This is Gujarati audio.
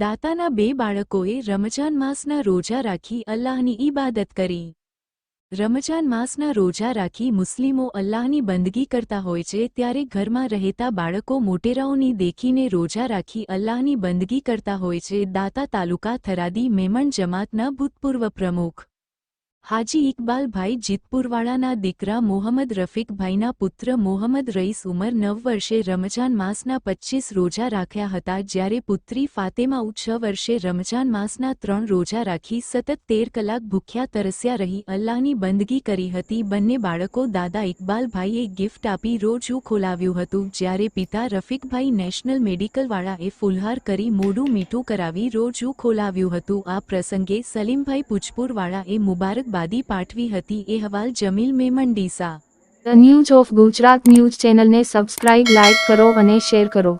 દાતાના બે બાળકોએ રમજાન માસના રોજા રાખી અલ્લાહની ઈબાદત કરી. રમજાન માસના રોજા રાખી મુસ્લિમો અલ્લાહની બંદગી કરતા હોય છે ત્યારે ઘરમાં રહેતા બાળકો મોટેરાઓની દેખીને રોજા રાખી અલ્લાહની બંદગી કરતા હોય છે. દાતા તાલુકા થરાદી મેમણ જમાતના ભૂતપૂર્વ પ્રમુખ હાજી ઇકબાલભાઈ જીતપુરવાળાના દીકરા મોહમ્મદ રફીકભાઈના પુત્ર મોહમ્મદ રઈસ ઉંમર નવ વર્ષે રમજાન માસના પચ્ચીસ રોજા રાખ્યા હતા, જ્યારે પુત્રી ફાતેમા છ વર્ષે રમજાન માસના ત્રણ રોજા રાખી સતત તેર કલાક ભૂખ્યા તરસ્યા રહી, અલ્લાહની બંદગી કરી હતી. બંને બાળકો દાદા ઇકબાલભાઈએ ગિફ્ટ આપી રોજું ખોલાવ્યું હતું, જ્યારે પિતા રફીકભાઈ નેશનલ મેડિકલવાળાએ ફુલહાર કરી મોઢું મીઠું કરાવી રોજું ખોલાવ્યું હતું. આ પ્રસંગે સલીમભાઈ પુજપુરવાળાએ મુબારકબાદી પાઠવી હતી. એ હવાલ Jamil Memon Deesa. The news of Gujarat news ચેનલને સબસ્ક્રાઇબ લાઇક કરો અને શેર કરો.